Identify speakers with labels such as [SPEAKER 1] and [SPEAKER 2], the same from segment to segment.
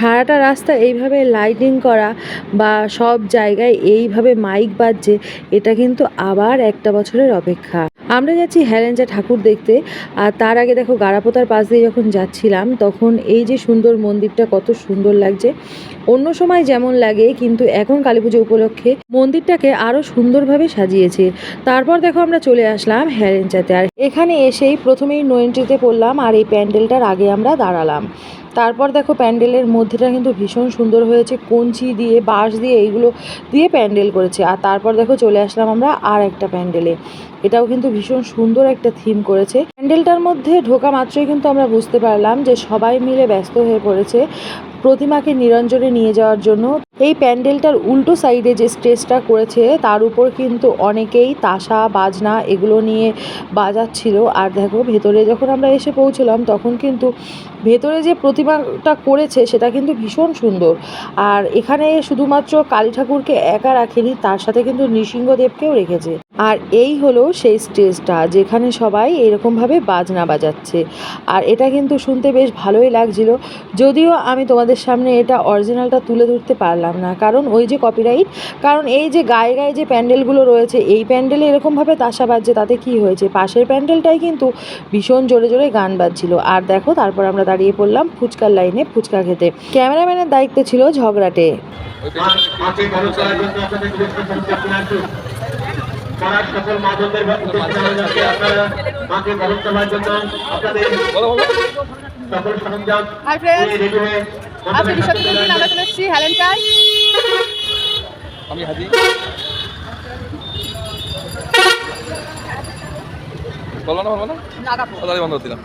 [SPEAKER 1] সারাটা রাস্তা এইভাবে লাইটিং করা বা সব জায়গায় এইভাবে মাইক বাজছে, এটা কিন্তু আবার একটা বছরের অপেক্ষা। আমরা যাচ্ছি হ্যালেঞ্জা ঠাকুর দেখতে, আর তার আগে দেখো গাড়াপোতার পাশ দিয়ে যখন যাচ্ছিলাম, তখন এই যে সুন্দর মন্দিরটা কত সুন্দর লাগছে। অন্য সময় যেমন লাগে, কিন্তু এখন কালী পুজো উপলক্ষে মন্দিরটাকে আরও সুন্দরভাবে সাজিয়েছে। তারপর দেখো আমরা চলে আসলাম হ্যারেঞ্চাতে আর এখানে এসেই প্রথমেই নো এন্ট্রিতে পড়লাম, আর এই প্যান্ডেলটার আগে আমরা দাঁড়ালাম। তারপর দেখো প্যান্ডেলের মধ্যেটা কিন্তু ভীষণ সুন্দর হয়েছে, কঞ্চি দিয়ে, বাঁশ দিয়ে এইগুলো দিয়ে প্যান্ডেল করেছে। আর তারপর দেখো চলে আসলাম আমরা আর একটা প্যান্ডেলে। এটাও কিন্তু ভীষণ সুন্দর একটা থিম করেছে। প্যান্ডেলটার মধ্যে ঢোকা মাত্রই কিন্তু আমরা বুঝতে পারলাম যে সবাই মিলে ব্যস্ত হয়ে পড়েছে। প্রতিমাকে নিরঞ্জনে নিয়ে যাওয়ার জন্য। এই প্যান্ডেলটার উল্টো সাইডে যে স্টেজটা করেছে, তার উপর কিন্তু অনেকেই তাসা, বাজনা এগুলো নিয়ে বাজাচ্ছিল। আর দেখো, ভেতরে যখন আমরা এসে পৌঁছলাম, তখন কিন্তু ভেতরে যে প্রতিমাটা করেছে, সেটা কিন্তু ভীষণ সুন্দর। আর এখানে শুধুমাত্র কালী ঠাকুরকে একা রাখেনি, তার সাথে কিন্তু নৃসিংহদেবকেও রেখেছে। আর এই হলো সেই স্টেজটা যেখানে সবাই এরকমভাবে বাজনা বাজাচ্ছে। আর এটা কিন্তু শুনতে বেশ ভালোই লাগছিল। যদিও আমি তোমাদের সামনে এটা অরিজিনালটা তুলে ধরতে পারলাম না কারণ ওই যে কপিরাইট কারণ এই যে গায়ে গায়ে যে প্যান্ডেলগুলো রয়েছে এই প্যান্ডেলে এরকমভাবে তাসা বাজছে তাতে কি হয়েছে? পাশের প্যান্ডেলটাই কিন্তু ভীষণ জোরে জোরে গান বাজছিল। আর দেখো তারপর আমরা দাঁড়িয়ে পড়লাম ফুচকার লাইনে ফুচকা খেতে। ক্যামেরাম্যানের দায়িত্ব ছিল ঝগড়াটে।
[SPEAKER 2] সকল উদ্দেশ্যে আপনারা মাকে খরচ করার জন্য আপনাদের সকল সরঞ্জাম
[SPEAKER 3] Hi friends.
[SPEAKER 2] নিয়ে রেডি হয়ে
[SPEAKER 3] আজকে বিশ্ববিদ্যালয় আমরা চলে এসেছি হ্যালেন্টাই
[SPEAKER 4] আমি হাজি। বলো না বলো না। বন্ধ দিলাম।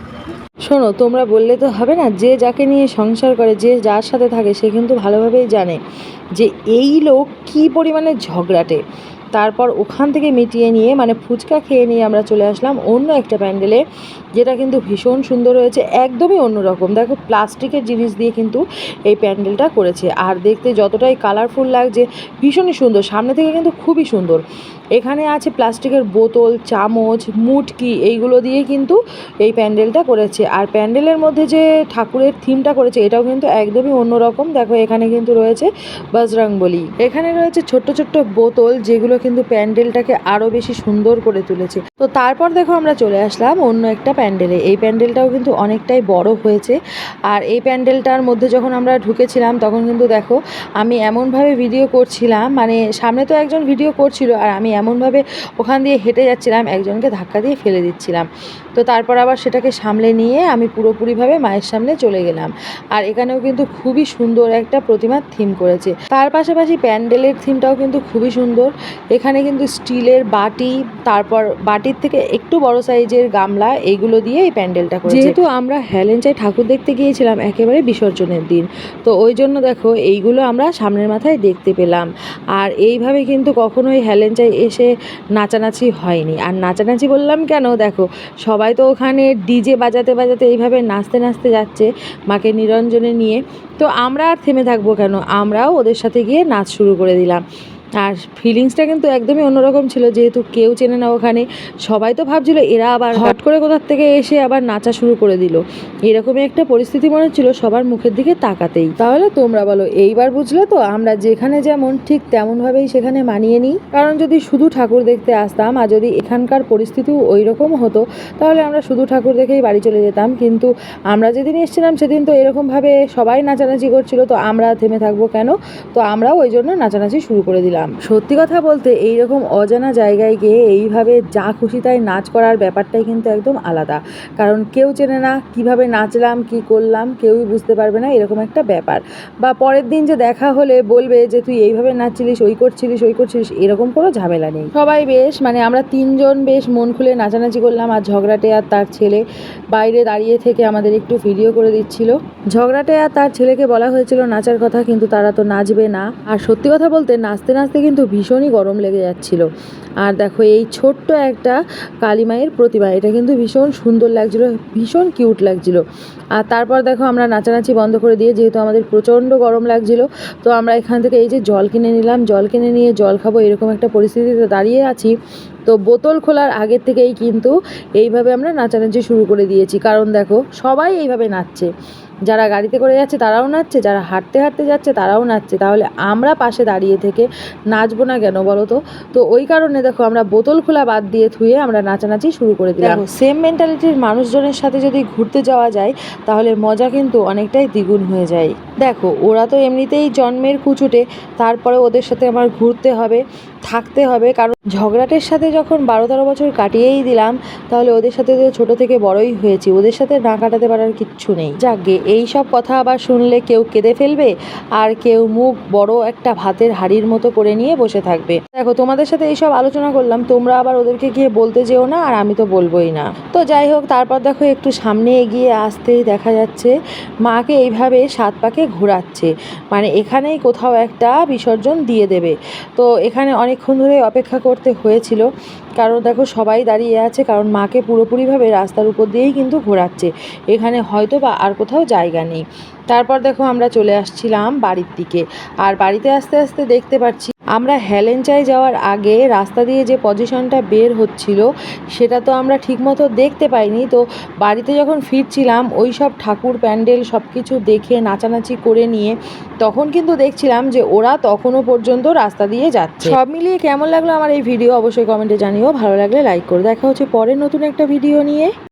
[SPEAKER 1] শোনো তোমরা বললে তো হবে না যে যাকে নিয়ে সংসার করে যে যার সাথে থাকে সে কিন্তু ভালোভাবেই জানে যে এই লোক কী পরিমাণে ঝগড়াটে। তারপর ওখান থেকে মিটিয়ে নিয়ে মানে ফুচকা খেয়ে নিয়ে আমরা চলে আসলাম অন্য একটা প্যান্ডেলে, যেটা কিন্তু ভীষণ সুন্দর হয়েছে, একদমই অন্যরকম দেখো, প্লাস্টিকের জিনিস দিয়ে কিন্তু এই প্যান্ডেলটা করেছে। আর দেখতে যতটাই কালারফুল লাগছে, ভীষণই সুন্দর। সামনে থেকে কিন্তু খুবই সুন্দর। এখানে আছে প্লাস্টিকের বোতল, চামচ, মুটকি, এইগুলো দিয়ে কিন্তু এই প্যান্ডেলটা করেছে। আর প্যান্ডেলের মধ্যে যে ঠাকুরের থিমটা করেছে, এটাও কিন্তু একদমই অন্যরকম দেখো, এখানে কিন্তু রয়েছে বজরংবলী। এখানে রয়েছে ছোট্ট ছোট্ট বোতল, যেগুলো কিন্তু প্যান্ডেলটাকে আরও বেশি সুন্দর করে তুলেছে। তো তারপর দেখো আমরা চলে আসলাম অন্য একটা প্যান্ডেলে। এই প্যান্ডেলটাও কিন্তু অনেকটাই বড় হয়েছে। আর এই প্যান্ডেলটার মধ্যে যখন আমরা ঢুকেছিলাম, তখন কিন্তু দেখো আমি এমনভাবে ভিডিও করছিলাম মানে সামনে তো একজন ভিডিও করছিল, আর আমি এমনভাবে ওখান দিয়ে হেঁটে যাচ্ছিলাম, একজনকে ধাক্কা দিয়ে ফেলে দিচ্ছিলাম। তো তারপর আবার সেটাকে সামলে নিয়ে আমি পুরোপুরিভাবে মায়ের সামনে চলে গেলাম। আর এখানেও কিন্তু খুবই সুন্দর একটা প্রতিমার থিম করেছে। তার পাশাপাশি প্যান্ডেলের থিমটাও কিন্তু খুবই সুন্দর। এখানে কিন্তু স্টিলের বাটি, তারপর বাটির থেকে একটু বড় সাইজের গামলা, এইগুলো দিয়ে এই প্যান্ডেলটা করেছে। যেহেতু আমরা হ্যালেঞ্চাই ঠাকুর দেখতে গিয়েছিলাম, একেবারে বিসর্জনের দিন। তো ওই জন্য দেখো, এইগুলো আমরা সামনের মাথায় দেখতে পেলাম। আর এইভাবে কিন্তু কখনো কখনোই হ্যালেঞ্চাই এসে নাচানাচি হয়নি। আর নাচানাচি বললাম কেন? দেখো, সবাই তো ওখানে ডিজে বাজাতে বাজাতে এইভাবে নাচতে নাচতে যাচ্ছে মাকে নিরঞ্জনে নিয়ে। তো আমরা আর থেমে থাকব কেন? আমরাও ওদের সাথে গিয়ে নাচ শুরু করে দিলাম। আর ফিলিংসটা কিন্তু একদমই অন্যরকম ছিল যেহেতু কেউ চেনে না ওখানে। সবাই তো ভাবছিল এরা আবার হট করে কোথার থেকে এসে আবার নাচা শুরু করে দিল। এরকমই একটা পরিস্থিতি মনে হচ্ছিল সবার মুখের দিকে তাকাতেই। তাহলে তোমরা বলো এইবার বুঝলে তো আমরা যেখানে যেমন ঠিক তেমনভাবেই সেখানে মানিয়ে নিই। কারণ যদি শুধু ঠাকুর দেখতে আসতাম আর যদি এখানকার পরিস্থিতিও ওই রকম হতো তাহলে আমরা শুধু ঠাকুর দেখেই বাড়ি চলে যেতাম। কিন্তু আমরা যেদিন এসেছিলাম সেদিন তো এরকমভাবে সবাই নাচানাচি করছিল তো আমরা থেমে থাকব কেন? তো আমরাও ওই জন্য নাচানাচি শুরু করে দিলাম। সত্যি কথা বলতে এইরকম অজানা জায়গায় গিয়ে এইভাবে যা খুশি তাই নাচ করার ব্যাপারটাই কিন্তু একদম আলাদা। কারণ কেউ চেনে না কীভাবে নাচলাম, কি করলাম, কেউই বুঝতে পারবে না এরকম একটা ব্যাপার। বা পরের দিন যে দেখা হলে বলবে যে, তুই এইভাবে নাচছিলিস, ওই করছিলিস ওই করছিলিস, এরকম কোনো ঝামেলা নেই। সবাই বেশ মানে আমরা তিনজন বেশ মন খুলে নাচানাচি করলাম আর ঝগড়াটে আর তার ছেলে বাইরে দাঁড়িয়ে থেকে আমাদের একটু ভিডিও করে দিচ্ছিল। ঝগড়াটে আর তার ছেলেকে বলা হয়েছিল নাচার কথা, কিন্তু তারা তো নাচবে না। আর সত্যি কথা বলতে, নাচতে নাচতে কিন্তু ভীষণই গরম লেগে যাচ্ছিল। আর দেখো, এই ছোট্ট একটা কালীমায়ের প্রতিমা, এটা কিন্তু ভীষণ সুন্দর লাগছিল, ভীষণ কিউট লাগছিল। আর তারপর দেখো, আমরা নাচানাচি বন্ধ করে দিয়ে, যেহেতু আমাদের প্রচণ্ড গরম লাগছিল, তো আমরা এখান থেকে এই যে জল কিনে নিলাম, জল কিনে নিয়ে জল খাব এরকম একটা পরিস্থিতিতে দাঁড়িয়ে আছি। তো বোতল খোলার আগের থেকেই কিন্তু এইভাবে আমরা নাচানাচি শুরু করে দিয়েছি। কারণ দেখো, সবাই এইভাবে নাচছে। যারা গাড়িতে করে যাচ্ছে তারাও নাচছে, যারা হাঁটতে হাঁটতে যাচ্ছে তারাও নাচছে। তাহলে আমরা পাশে দাঁড়িয়ে থেকে নাচবো না কেন বলো তো? তো ওই কারণে দেখো আমরা বোতল খোলা বাদ দিয়ে থুয়ে আমরা নাচানাচি শুরু করে দিলাম। সেম মেন্টালিটির মানুষজনের সাথে যদি ঘুরতে যাওয়া যায়, তাহলে মজা কিন্তু অনেকটাই দ্বিগুণ হয়ে যায়। দেখো, ওরা তো এমনিতেই জন্মের কুচুটে তারপরে ওদের সাথে আমার ঘুরতে হবে। থাকতে হবে, কারণ ঝগড়াটের সাথে যখন বারো তেরো বছর কাটিয়েই দিলাম, তাহলে ওদের সাথে তো ছোটো থেকে বড়ই হয়েছি, ওদের সাথে না কাটাতে পারার কিচ্ছু নেই। যাকে এই সব কথা আবার শুনলে কেউ কেঁদে ফেলবে, আর কেউ মুখ বড় একটা ভাতের হাড়ির মতো করে নিয়ে বসে থাকবে। দেখো, তোমাদের সাথে এইসব আলোচনা করলাম, তোমরা আবার ওদেরকে গিয়ে বলতে যেও না, আর আমি তো বলবোই না। তো যাই হোক, তারপর দেখো একটু সামনে এগিয়ে আসতেই দেখা যাচ্ছে, মাকে এইভাবে সাত পাকে ঘোরাচ্ছে। মানে এখানেই কোথাও একটা বিসর্জন দিয়ে দেবে। তো এখানে অনেকক্ষণ ধরে অপেক্ষা করতে হয়েছিল। কারণ দেখো, সবাই দাঁড়িয়ে আছে, কারণ মাকে পুরোপুরিভাবে রাস্তার উপর দিয়েই কিন্তু ঘোরাচ্ছে। এখানে হয়তো বা আর কোথাও জায়গা নেই। তারপর দেখো, আমরা চলে আসছিলাম বাড়ির দিকে। আর বাড়িতে আস্তে আস্তে দেখতে পাচ্ছি আমরা হেলেঞ্চায় যাওয়ার আগে রাস্তা দিয়ে যে পজিশনটা বের হচ্ছিল, সেটা তো আমরা ঠিকমতো দেখতে পাইনি। তো বাড়িতে যখন ফিরছিলাম, ওই সব ঠাকুর প্যান্ডেল সব কিছু দেখে নাচানাচি করে নিয়ে তখন কিন্তু দেখছিলাম যে ওরা তখনও পর্যন্ত রাস্তা দিয়ে যাচ্ছে। সব মিলিয়ে কেমন লাগল আমার এই ভিডিও? অবশ্যই কমেন্টে জানিও। ভালো লাগলে লাইক করে। দেখা হচ্ছে পরে নতুন একটা ভিডিও নিয়ে।